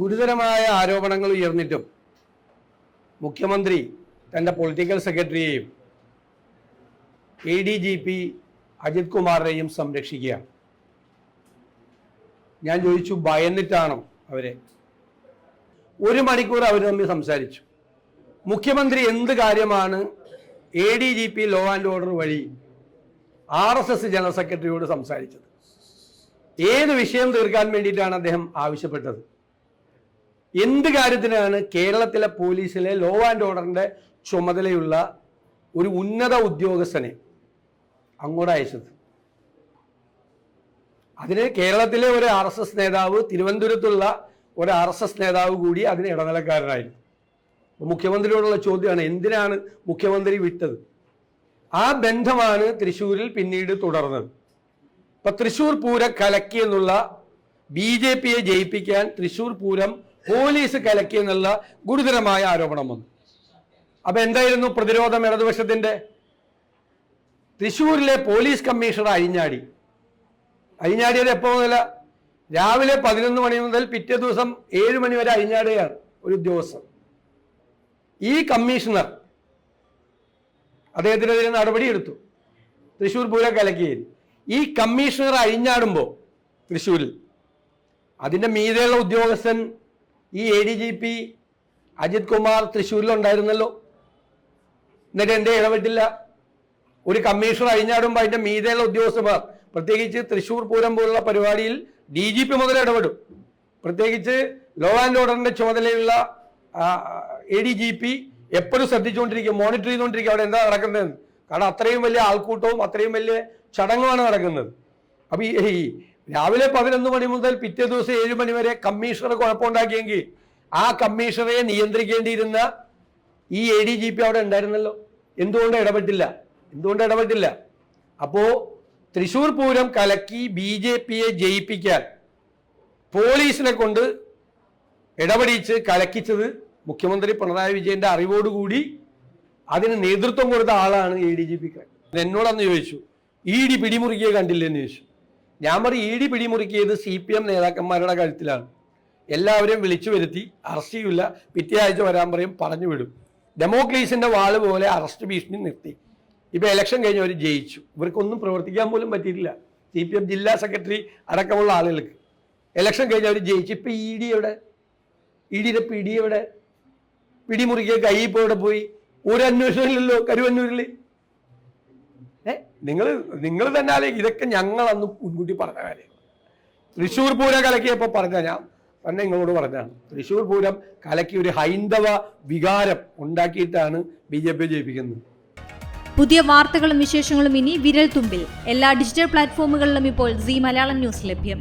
ഗുരുതരമായ ആരോപണങ്ങൾ ഉയർന്നിട്ടും മുഖ്യമന്ത്രി തന്റെ political സെക്രട്ടറിയെയും A D G P Ajith കുമാറിനെയും സംരക്ഷിക്കുകയാണ്. ഞാൻ ചോദിച്ചു ഭയന്നിട്ടാണോ അവരെ? ഒരു മണിക്കൂർ അവർ തമ്മിൽ സംസാരിച്ചു. മുഖ്യമന്ത്രി എന്ത് കാര്യമാണ് A D G P law and order വഴി ആർ എസ് എസ് ജനറൽ സെക്രട്ടറിയോട് സംസാരിച്ചത്? ഏത് വിഷയം തീർക്കാൻ വേണ്ടിയിട്ടാണ് അദ്ദേഹം ആവശ്യപ്പെട്ടത്? എന്ത് കാര്യത്തിനാണ് കേരളത്തിലെ പോലീസിലെ ലോ ആൻഡ് ഓർഡറിന്റെ ചുമതലയുള്ള ഒരു ഉന്നത ഉദ്യോഗസ്ഥനെ അങ്ങോട്ട് അയച്ചത്? അതിന് കേരളത്തിലെ ഒരു ആർ എസ് എസ് നേതാവ് തിരുവനന്തപുരത്തുള്ള ഒരു ആർ എസ് എസ് നേതാവ് കൂടി അതിന് ഇടനിലക്കാരനായിരുന്നു. മുഖ്യമന്ത്രിയോടുള്ള ചോദ്യമാണ് എന്തിനാണ് മുഖ്യമന്ത്രി വിട്ടത്? ആ ബന്ധമാണ് തൃശ്ശൂരിൽ പിന്നീട് തുടർന്നത്. ഇപ്പൊ തൃശ്ശൂർ പൂരം കലക്കി എന്നുള്ള ബി ജെ പിയെ ജയിപ്പിക്കാൻ തൃശ്ശൂർ പൂരം പോലീസ് കലക്കി എന്നുള്ള ഗുരുതരമായ ആരോപണം വന്നു. അപ്പൊ എന്തായിരുന്നു പ്രതിരോധം ഇടതുപക്ഷത്തിന്റെ? തൃശ്ശൂരിലെ പോലീസ് കമ്മീഷണർ അഴിഞ്ഞാടി. അഴിഞ്ഞാടിയത് എപ്പോൾ മുതല രാവിലെ പതിനൊന്ന് മണി മുതൽ പിറ്റേ ദിവസം ഏഴ് മണി വരെ അഴിഞ്ഞാടുകയാണ് ഒരു ഉദ്യോഗസ്ഥൻ. ഈ കമ്മീഷണർ അദ്ദേഹത്തിനെതിരെ നടപടിയെടുത്തു. തൃശ്ശൂർ പൂരം കലക്കിയിൽ ഈ കമ്മീഷണർ അഴിഞ്ഞാടുമ്പോൾ തൃശ്ശൂരിൽ അതിന്റെ മീതെയുള്ള ഉദ്യോഗസ്ഥൻ ഈ A D G P Ajith Kumar തൃശ്ശൂരിലുണ്ടായിരുന്നല്ലോ. എന്നിട്ട് എന്തേ ഇടപെട്ടില്ല. ഒരു കമ്മീഷണർ അഴിഞ്ഞാടുമ്പോൾ അതിന്റെ മീതെയുള്ള ഉദ്യോഗസ്ഥന്മാർ പ്രത്യേകിച്ച് തൃശ്ശൂർ പൂരം പോലുള്ള പരിപാടിയിൽ ഡി ജി പി മുതൽ ഇടപെടും. പ്രത്യേകിച്ച് ലോ ആൻഡ് ഓർഡറിന്റെ ചുമതലയുള്ള എ ഡി ജി പി എപ്പോഴും ശ്രദ്ധിച്ചുകൊണ്ടിരിക്കും മോണിറ്റർ ചെയ്തുകൊണ്ടിരിക്കും അവിടെ എന്താ നടക്കുന്നതെന്ന്. കാരണം അത്രയും വലിയ ആൾക്കൂട്ടവും അത്രയും വലിയ ചടങ്ങുമാണ് നടക്കുന്നത്. അപ്പൊ ഈ ഈ രാവിലെ പതിനൊന്ന് മണി മുതൽ പിറ്റേ ദിവസം ഏഴ് മണി വരെ കമ്മീഷണർ കുഴപ്പമുണ്ടാക്കിയെങ്കിൽ ആ കമ്മീഷണറെ നിയന്ത്രിക്കേണ്ടിയിരുന്ന ഈ എ ഡി ജി പി അവിടെ ഉണ്ടായിരുന്നല്ലോ. എന്തുകൊണ്ട് ഇടപെട്ടില്ല? എന്തുകൊണ്ട് ഇടപെട്ടില്ല? അപ്പോ തൃശൂർ പൂരം കലക്കി ബി ജെ പിയെ ജയിപ്പിക്കാൻ പോലീസിനെ കൊണ്ട് ഇടപെടിച്ച് കലക്കിച്ചത് മുഖ്യമന്ത്രി പിണറായി വിജയന്റെ അറിവോടുകൂടി അതിന് നേതൃത്വം കൊടുത്ത ആളാണ് എ ഡി ജി പി എന്നോടന്ന് ചോദിച്ചു ഇ ഡി പിടിമുറുക്കിയെ കണ്ടില്ലെന്ന് ചോദിച്ചു. ഞാൻ പറയും ഇ ഡി പിടിമുറുക്കിയത് സി പി എം നേതാക്കന്മാരുടെ കഴുത്തിലാണ്. എല്ലാവരെയും വിളിച്ചു വരുത്തി അറസ്റ്റ് ചെയ്യില്ല പിറ്റേ ആഴ്ച വരാൻ പറയും പറഞ്ഞു വിടും. ഡെമോക്രേസിന്റെ വാൾ പോലെ അറസ്റ്റ് ഭീഷണി നിർത്തി. ഇപ്പൊ ഇലക്ഷൻ അവർ ജയിച്ചു. ഇവർക്കൊന്നും പ്രവർത്തിക്കാൻ പോലും പറ്റിയിട്ടില്ല. സി പി എം ജില്ലാ സെക്രട്ടറി അടക്കമുള്ള ആളുകൾക്ക്. ഇലക്ഷൻ അവർ ജയിച്ചു ഇപ്പൊ ഇ ഡി എവിടെ? ഇ ഡിയുടെ പിടി എവിടെ? പിടിമുറുക്കിയ കൈ ഇപ്പോൾ പോയി? ഒരു അന്വേഷണമില്ലല്ലോ കരുവന്നൂരിൽ നിങ്ങൾ നിങ്ങൾ തന്നെ അല്ലെങ്കിൽ ഇതൊക്കെ ഞങ്ങൾ അന്ന് മുൻകൂട്ടി പറഞ്ഞ കാര്യം. തൃശ്ശൂർ പൂരം കലക്കിയപ്പോൾ പറഞ്ഞ ഞാൻ. തന്നെ നിങ്ങളോട് പറഞ്ഞതാണ്. തൃശ്ശൂർ പൂരം കലക്കി ഒരു ഹൈന്ദവ വികാരം ഉണ്ടാക്കിയിട്ടാണ് ബി ജെ പി ജയിപ്പിക്കുന്നത്. പുതിയ വാർത്തകളും വിശേഷങ്ങളും ഇനി വിരൽ തുമ്പിൽ എല്ലാ ഡിജിറ്റൽ പ്ലാറ്റ്ഫോമുകളിലും ഇപ്പോൾ സി മലയാളം ന്യൂസ് ലഭ്യം.